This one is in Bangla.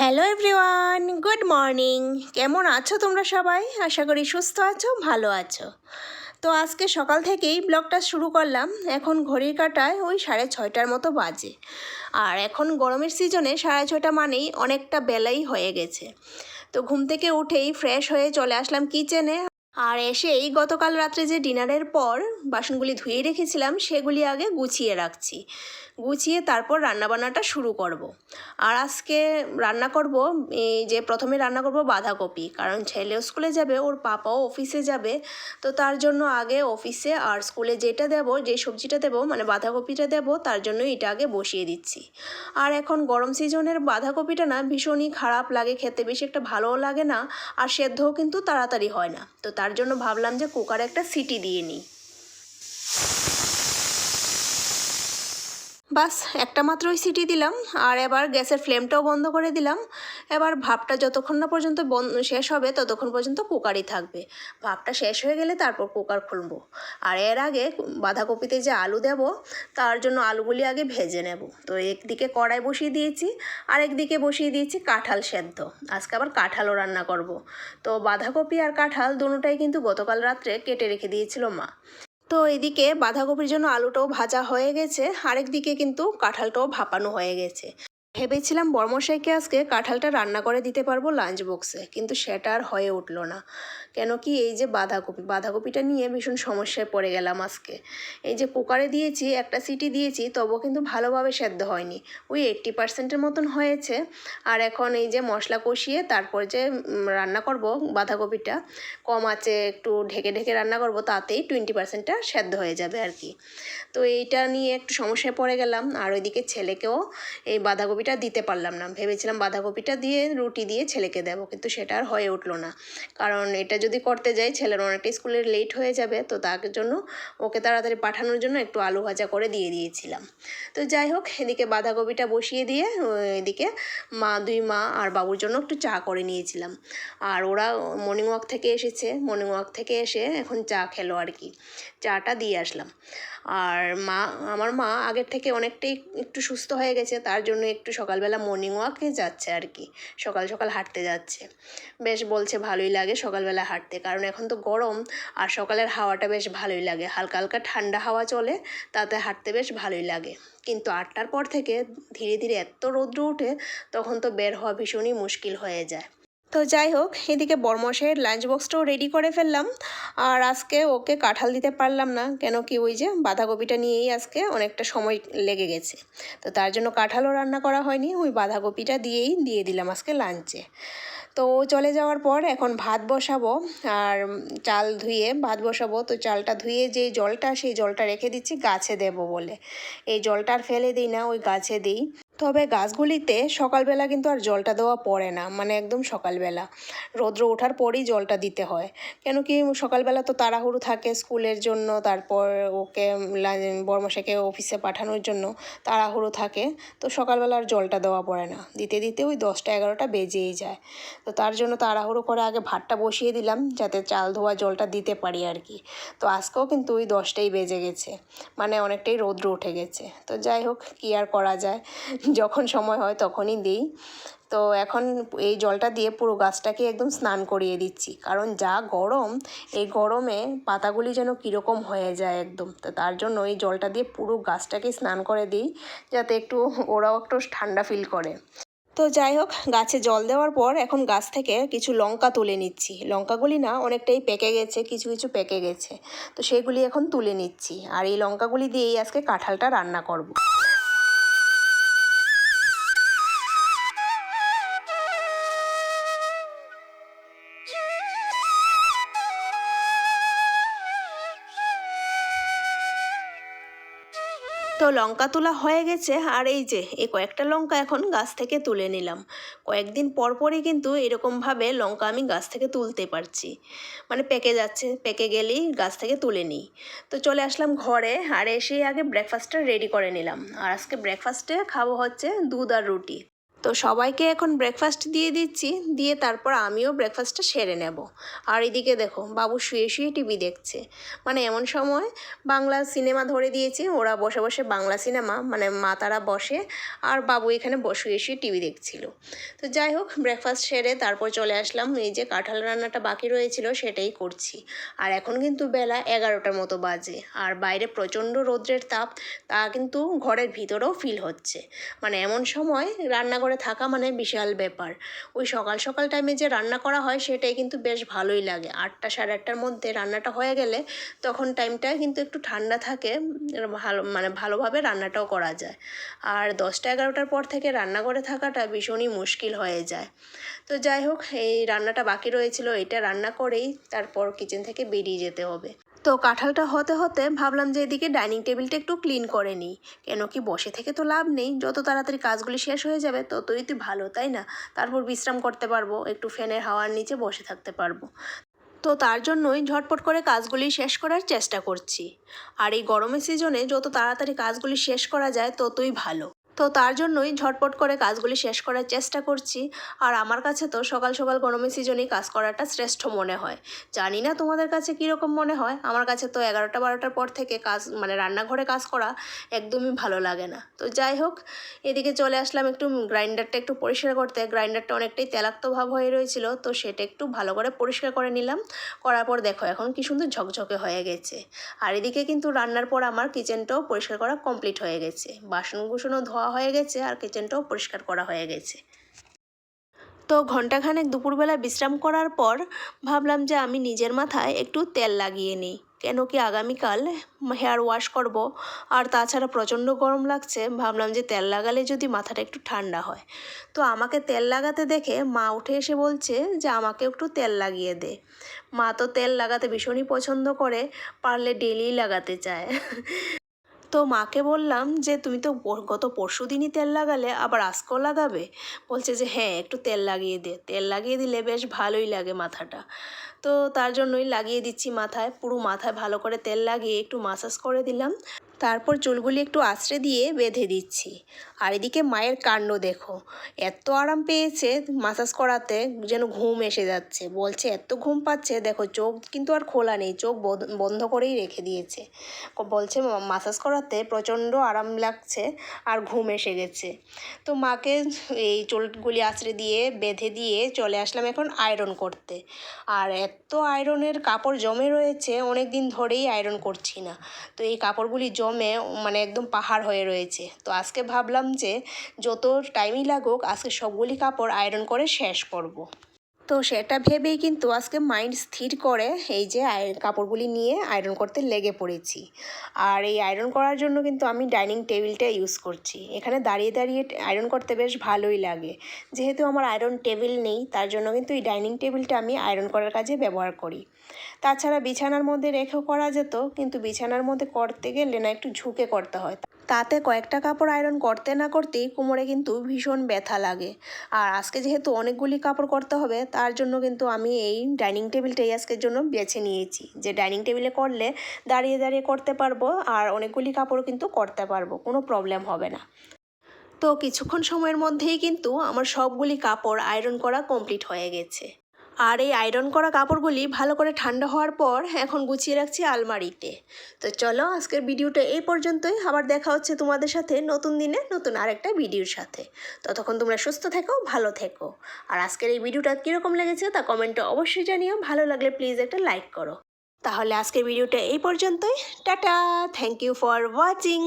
হ্যালো এভরিওয়ান গুড মর্নিং কেমন আছো তোমরা সবাই? আশা করি সুস্থ আছো, ভালো আছো। তো আজকে সকাল থেকেই ব্লগটা শুরু করলাম। এখন ঘড়ির কাটায় ওই সাড়ে ছয়টার মতো বাজে। আর এখন গরমের সিজনে সাড়ে ছয়টা মানেই অনেকটা বেলাই হয়ে গেছে। তো ঘুম থেকে উঠেই ফ্রেশ হয়ে চলে আসলাম কিচেনে আর এসেই গতকাল রাত্রে যে ডিনারের পর বাসনগুলি ধুয়ে রেখেছিলাম, সেগুলি আগে গুছিয়ে রাখছি। গুছিয়ে তারপর রান্নাবান্নাটা শুরু করব। আর আজকে রান্না করব, এই যে প্রথমে রান্না করব বাঁধাকপি, কারণ ছেলেও স্কুলে যাবে, ওর পাপাও অফিসে যাবে। তো তার জন্য আগে অফিসে আর স্কুলে যেটা দেব, যে সবজিটা দেব মানে বাঁধাকপিটা দেব, তার জন্য এটা আগে বসিয়ে দিচ্ছি। আর এখন গরম সিজনের বাঁধাকপিটা না ভীষণই খারাপ লাগে, খেতে বেশি একটা ভালোও লাগে না, আর সেদ্ধও কিন্তু তাড়াতাড়ি হয় না। তো তার জন্য ভাবলাম যে কুকারে একটা সিটি দিয়ে নিই। বাস, একটা মাত্রই সিটি দিলাম, আর এবার গ্যাসের ফ্লেমটাও বন্ধ করে দিলাম। এবার ভাপটা যতক্ষণ না পর্যন্ত শেষ হবে, ততক্ষণ পর্যন্ত কুকারই থাকবে। ভাপটা শেষ হয়ে গেলে তারপর কুকার খুলবো। আর এর আগে বাঁধাকপিতে যে আলু দেব, তার জন্য আলুগুলি আগে ভেজে নেব। তো একদিকে কড়াই বসিয়ে দিয়েছি, আর একদিকে বসিয়ে দিয়েছি কাঁঠাল সেদ্ধ। আজকে আবার কাঁঠালও রান্না করব। তো বাঁধাকপি আর কাঁঠাল দুটোটাই কিন্তু গতকাল রাত্রে কেটে রেখে দিয়েছিল মা। তো এদিকে বাঁধাকপির জন্য আলুটাও ভাজা হয়ে গেছে। আরেক দিকে কিন্তু কাঁঠালটাও ভাপানো হয়ে গেছে। ভেবেছিলাম বর্মশাইকে আজকে কাঁঠালটা রান্না করে দিতে পারব লাঞ্চ বক্সে, কিন্তু সেটা আর হয়ে উঠল না। কেন কি এই যে বাঁধাকপি, বাঁধাকপিটা নিয়ে ভীষণ সমস্যায় পড়ে গেলাম আজকে। এই যে কুকারে দিয়েছি, একটা সিটি দিয়েছি, তবুও কিন্তু ভালোভাবে সেদ্ধ হয়নি। ওই এইট্টি পার্সেন্টের মতন হয়েছে। আর এখন এই যে মশলা কষিয়ে তারপর যে রান্না করব বাঁধাকপিটা, কম আছে একটু ঢেকে ঢেকে রান্না করব, তাতেই টোয়েন্টি পার্সেন্টটা সেদ্ধ হয়ে যাবে আর কি। তো এইটা নিয়ে একটু সমস্যায় পড়ে গেলাম। আর ওইদিকে ছেলেকেও এই বাঁধাকপিটা দিতে পারলাম না। ভেবেছিলাম বাঁধাকপিটা দিয়ে রুটি দিয়ে ছেলেকে দেবো, কিন্তু সেটা আর হয়ে উঠল না। কারণ এটা যদি করতে যাই, ছেলের অনেকটা স্কুলের লেট হয়ে যাবে, তো তার জন্য ওকে তাড়াতাড়ি পাঠানোর জন্য একটু আলু ভাজা করে দিয়ে দিয়েছিলাম। তো যাই হোক, এদিকে বাঁধাকপিটা বসিয়ে দিয়ে এদিকে মা, দুই মা আর বাবুর জন্য একটু চা করে নিয়েছিলাম। আর ওরা মর্নিং ওয়াক থেকে এসেছে। মর্নিং ওয়াক থেকে এসে এখন চা খেলো আর কি। চাটা দিয়ে আসলাম। আর মা, আমার মা আগের থেকে অনেকটাই একটু সুস্থ হয়ে গেছে, তার জন্য একটু সকালবেলা মর্নিং ওয়াকে যাচ্ছে আর কি। সকাল সকাল হাঁটতে যাচ্ছে। বেশ বলছে ভালোই লাগে সকালবেলা হাঁটতে। কারণ এখন তো গরম আর সকালের হাওয়াটা বেশ ভালোই লাগে। হালকা হালকা ঠান্ডা হাওয়া চলে, তাতে হাঁটতে বেশ ভালোই লাগে। কিন্তু আটটার পর থেকে ধীরে ধীরে এত রৌদ্র উঠে তখন তো বের হওয়া ভীষণই মুশকিল হয়ে যায়। তো যাই হোক, এদিকে বর্মশের লাঞ্চ বক্সটাও রেডি করে ফেললাম। আর আজকে ওকে কাঁঠাল দিতে পারলাম না, কেন কি ওই যে বাঁধাকপিটা নিয়েই আজকে অনেকটা সময় লেগে গেছে। তো তার জন্য কাঁঠালও রান্না করা হয়নি, ওই বাঁধাকপিটা দিয়েই দিয়ে দিলাম আজকে লাঞ্চে তো চলে যাওয়ার পর এখন ভাত বসাবো, আর চাল ধুয়ে ভাত বসাবো। তো চালটা ধুয়ে যে জলটা, সেই জলটা রেখে দিচ্ছি, গাছে দেব বলে। এই জলটা আর ফেলে দিই না, ওই গাছে দিই। তবে গাছগুলিতে সকালবেলা কিন্তু আর জলটা দেওয়া পড়ে না মানে একদম সকালবেলা। রৌদ্র ওঠার পরেই জলটা দিতে হয়। কেন কি সকালবেলা তো তাড়াহুড়ো থাকে স্কুলের জন্য, তারপর ওকে বর্মশাকে অফিসে পাঠানোর জন্য তাড়াহুড়ো থাকে। তো সকালবেলা আর জলটা দেওয়া পড়ে না। দিতে দিতে ওই দশটা এগারোটা বেজেই যায়। তো তার জন্য তাড়াহুড়ো করে আগে ভাতটা বসিয়ে দিলাম, যাতে চাল ধোয়া জলটা দিতে পারি আর কি। তো আজকেও কিন্তু ওই দশটাই বেজে গেছে। মানে অনেকটাই রৌদ্র উঠে গেছে। তো যাই হোক, কী আর করা যায়? যখন সময় হয় তখনই দিই। তো এখন এই জলটা দিয়ে পুরো গাছটাকে একদম স্নান করিয়ে দিচ্ছি। কারণ যা গরম, এই গরমে পাতাগুলি যেন কীরকম হয়ে যায় একদম। তো তার জন্য এই জলটা দিয়ে পুরো গাছটাকে স্নান করে দিই, যাতে একটু ওরাও একটু ঠান্ডা ফিল করে। তো যাই হোক, গাছে জল দেওয়ার পর এখন গাছ থেকে কিছু লঙ্কা তুলে নিচ্ছি। লঙ্কাগুলি না অনেকটাই পেকে গেছে, কিছু কিছু পেকে গেছে। তো সেগুলি এখন তুলে নিচ্ছি। আর এই লঙ্কাগুলি দিয়েই আজকে কাঁঠালটা রান্না করব। লঙ্কা তোলা হয়ে গেছে, আর এই যে এই কয়েকটা লঙ্কা এখন গাছ থেকে তুলে নিলাম। কয়েকদিন পরপরই কিন্তু এরকমভাবে লঙ্কা আমি গাছ থেকে তুলতে পারছি। মানে পেকে যাচ্ছে, পেকে গেলেই গাছ থেকে তুলে নিই। তো চলে আসলাম ঘরে, আর এসেই আগে ব্রেকফাস্টটা রেডি করে নিলাম। আর আজকে ব্রেকফাস্টে খাব হচ্ছে দুধ আর রুটি। তো সবাইকে এখন ব্রেকফাস্ট দিয়ে দিচ্ছি, দিয়ে তারপর আমিও ব্রেকফাস্টটা সেরে নেব। আর এদিকে দেখো, বাবু শুয়ে শুয়ে টিভি দেখছে। মানে এমন সময় বাংলা সিনেমা ধরে দিয়েছে, ওরা বসে বসে বাংলা সিনেমা মানে মা তারা বসে আর বাবু এখানে শুয়ে শুয়ে টিভি দেখছিল। তো যাই হোক ব্রেকফাস্ট সেরে তারপর চলে আসলাম। এই যে কাঁঠাল রান্নাটা বাকি রয়েছিল, সেটাই করছি। আর এখন কিন্তু বেলা এগারোটার মতো বাজে। আর বাইরে প্রচণ্ড রৌদ্রের তাপ, তা কিন্তু ঘরের ভিতরেও ফিল হচ্ছে। মানে এমন সময় রান্নাঘরে থাকা মানে বিশাল ব্যাপার। ওই সকাল সকাল টাইমে যে রান্না করা হয় সেটাই কিন্তু বেশ ভালোই লাগে। আটটা সাড়ে আটটার মধ্যে রান্নাটা হয়ে গেলে তখন টাইমটা কিন্তু একটু ঠান্ডা থাকে, ভালো মানে ভালোভাবে রান্নাটাও করা যায়। আর দশটা এগারোটার পর থেকে রান্নাঘরে থাকাটা ভীষণই মুশকিল হয়ে যায়। তো যাই হোক, এই রান্নাটা বাকি রয়েছিল, এটা রান্না করেই তারপর কিচেন থেকে বেরিয়ে যেতে হবে। তো কাঁঠালটা হতে হতে ভাবলাম যে এদিকে ডাইনিং টেবিলটা একটু ক্লিন করে নিই। কেন কি বসে থেকে তো লাভ নেই, যত তাড়াতাড়ি কাজগুলি শেষ হয়ে যাবে ততই তো ভালো, তাই না? তারপর বিশ্রাম করতে পারব, একটু ফ্যানের হাওয়ার নিচে বসে থাকতে পারব। তো তার জন্যই ঝটপট করে কাজগুলি শেষ করার চেষ্টা করছি। আর এই গরমের সিজনে যত তাড়াতাড়ি কাজগুলি শেষ করা যায় ততই ভালো। তো তার জন্যই ঝটপট করে কাজগুলি শেষ করার চেষ্টা করছি। আর আমার কাছে তো সকাল সকাল গরমের সিজনেই কাজ করাটা শ্রেষ্ঠ মনে হয়। জানি না তোমাদের কাছে কীরকম মনে হয়। আমার কাছে তো এগারোটা বারোটার পর থেকে কাজ মানে রান্নাঘরে কাজ করা একদমই ভালো লাগে না। তো যাই হোক, এদিকে চলে আসলাম একটু গ্রাইন্ডারটা একটু পরিষ্কার করতে। গ্রাইন্ডারটা অনেকটাই তেলাক্ত ভাব হয়ে রয়েছিল, তো সেটা একটু ভালো করে পরিষ্কার করে নিলাম। করার পর দেখো এখন কি সুন্দর ঝকঝকে হয়ে গেছে। আর এদিকে কিন্তু রান্নার পর আমার কিচেনটাও পরিষ্কার করা কমপ্লিট হয়ে গেছে। বাসন কুসনও ধোয়া হয়ে গেছে আর কিচেনটাও পরিষ্কার করা হয়ে গেছে। তো ঘন্টাখানেক দুপুরবেলা বিশ্রাম করার পর ভাবলাম যে আমি নিজের মাথায় একটু তেল লাগিয়ে নিই। কেন কি আগামীকাল হেয়ার ওয়াশ করব আর তাছাড়া প্রচণ্ড গরম লাগছে, ভাবলাম যে তেল লাগালে যদি মাথাটা একটু ঠান্ডা হয়। তো আমাকে তেল লাগাতে দেখে মা উঠে এসে বলছে যে আমাকে একটু তেল লাগিয়ে দে। মা তো তেল লাগাতে ভীষণই পছন্দ করে, পারলে ডেলি লাগাতে চায়। তো মাকে বললাম যে, তুমি তো গত পরশু দিনই তেল লাগালে, আবার আজকেও লাগাবে? বলছে যে হ্যাঁ একটু তেল লাগিয়ে দে। তেল লাগিয়ে দিলে বেশ ভালোই লাগে মাথাটা। তো তার জন্যই লাগিয়ে দিচ্ছি মাথায়। পুরো মাথায় ভালো করে তেল লাগিয়ে একটু মাসাজ করে দিলাম। তারপর চুলগুলি একটু আশ্রে দিয়ে বেঁধে দিচ্ছি। আর এদিকে মায়ের কাণ্ড দেখো। এত আরাম পেয়েছে মাসাজ করাতে, যেন ঘুম এসে যাচ্ছে। বলছে, এত ঘুম পাচ্ছে? দেখো, চোখ কিন্তু আর খোলা নেই। চোখ বন্ধ করেই রেখে দিয়েছে। বলছে মাসাজ করাতে প্রচণ্ড আরাম লাগছে আর ঘুম এসে গেছে। তো মাকে এই চুলগুলি আশ্রে দিয়ে বেঁধে দিয়ে চলে আসলাম এখন আয়রন করতে। আর এত আয়রনের কাপড় জমে রয়েছে অনেক দিন ধরেই আয়রন করছি না। তো এই কাপড়গুলি জমে মানে একদম পাহাড় হয়ে রয়েছে। তো আজকে ভাবলাম যে যত টাইমই লাগুক, আজকে সবগুলি কাপড় আয়রন করে শেষ করব। তো সেটা ভেবেই কিন্তু আজকে মাইন্ড স্থির করে এই যে কাপড়গুলি নিয়ে আয়রন করতে লেগে পড়েছি। আর এই আয়রন করার জন্য কিন্তু আমি ডাইনিং টেবিলটা ইউজ করছি। এখানে দাঁড়িয়ে দাঁড়িয়ে আয়রন করতে বেশ ভালোই লাগে। যেহেতু আমার আয়রন টেবিল নেই, তার জন্য কিন্তু এই ডাইনিং টেবিলটা আমি আয়রন করার কাজে ব্যবহার করি। তাছাড়া বিছানার মধ্যে রেখেও করা যেত, কিন্তু বিছানার মধ্যে করতে গেলে না একটু ঝুঁকে করতে হয়। তাতে কয়েকটা কাপড় আয়রন করতে না করতেই কোমরে কিন্তু ভীষণ ব্যথা লাগে। আর আজকে যেহেতু অনেকগুলি কাপড় করতে হবে, তার জন্য কিন্তু আমি এই ডাইনিং টেবিলটাই আজকের জন্য বেছে নিয়েছি। যে ডাইনিং টেবিলে করলে দাঁড়িয়ে দাঁড়িয়ে করতে পারব, আর অনেকগুলি কাপড় কিন্তু করতে পারব, কোনো প্রবলেম হবে না। তো কিছুক্ষণ সময়ের মধ্যেই কিন্তু আমার সবগুলি কাপড় আয়রন করা কমপ্লিট হয়ে গেছে। আর এই আয়রন করা কাপড়গুলি ভালো করে ঠান্ডা হওয়ার পর এখন গুছিয়ে রাখছি আলমারিতে। তো চলো আজকের ভিডিওটা এই পর্যন্তই। আবার দেখা হচ্ছে তোমাদের সাথে নতুন দিনে নতুন আরেকটা ভিডিওর সাথে। ততক্ষণ তোমরা সুস্থ থেকো, ভালো থেকো। আর আজকের এই ভিডিওটা কীরকম লেগেছে তা কমেন্টে অবশ্যই জানিও। ভালো লাগলে প্লিজ একটা লাইক করো। তাহলে আজকের ভিডিওটা এই পর্যন্তই। Tata! Thank you for watching